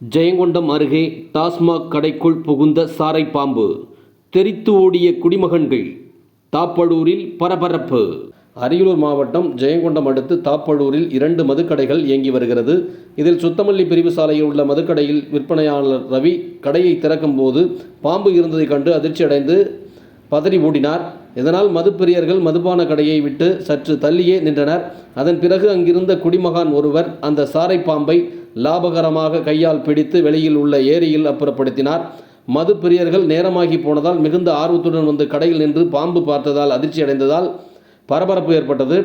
ஜெயங்கொண்டம் அருகே டாஸ்மாக் கடைக்குள் புகுந்த சாரை பாம்பு தெரித்து ஓடிய குடிமகன்கள் தாப்படூரில் பரபரப்பு. அரியலூர் மாவட்டம் ஜெயங்கொண்டம் அடுத்து தாப்படூரில் இரண்டு மதுக்கடைகள் இயங்கி வருகிறது. இதில் சுத்தமல்லி பிரிவு சாலையில் உள்ள மதுக்கடையில் விற்பனையாளர் ரவி கடையை திறக்கும் போது பாம்பு இருந்ததைக் கண்டு அதிர்ச்சியடைந்து பதறி ஓடினார். இதனால் மதுப்பிரியர்கள் மதுபான கடையை விட்டு சற்று தள்ளியே நின்றனர். அதன் பிறகு அங்கிருந்த குடிமகான் ஒருவர் அந்த சாரை பாம்பை லாபகரமாக கையால் பிடித்து வெளியில் உள்ள ஏரியில் அப்புறப்படுத்தினார் மது பிரியர்கள் நேரமாகி போனதால் மிகுந்த ஆர்வத்துடன் வந்து கடையில் நின்று பாம்பு பார்த்ததால் அதிர்ச்சி அடைந்ததால் பரபரப்பு ஏற்பட்டது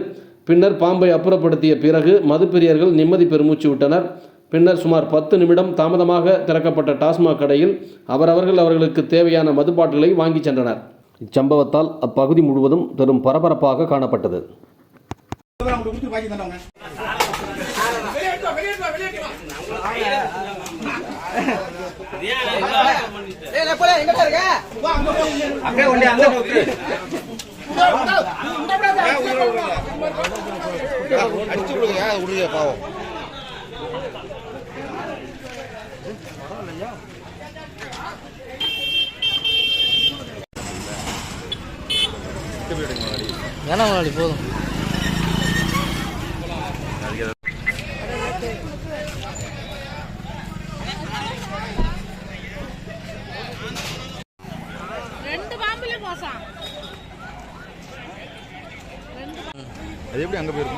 பின்னர் பாம்பை அப்புறப்படுத்திய பிறகு மது பிரியர்கள் நிம்மதி பெருமூச்சு விட்டனர் பின்னர் சுமார் பத்து நிமிடம் தாமதமாக திறக்கப்பட்ட டாஸ்மாக் கடையில் அவரவர்கள் அவர்களுக்கு தேவையான மதுப்பாட்டுகளை வாங்கி சென்றனர் இச்சம்பவத்தால் அப்பகுதி முழுவதும் பெரும் பரபரப்பாக காணப்பட்டது பாக்கி தந்தவங்க அடிச்சு விடுங்க விடுங்க பாவம் வேணாம் முன்னாடி போதும். அது எப்படி அங்க போயிருக்கும்?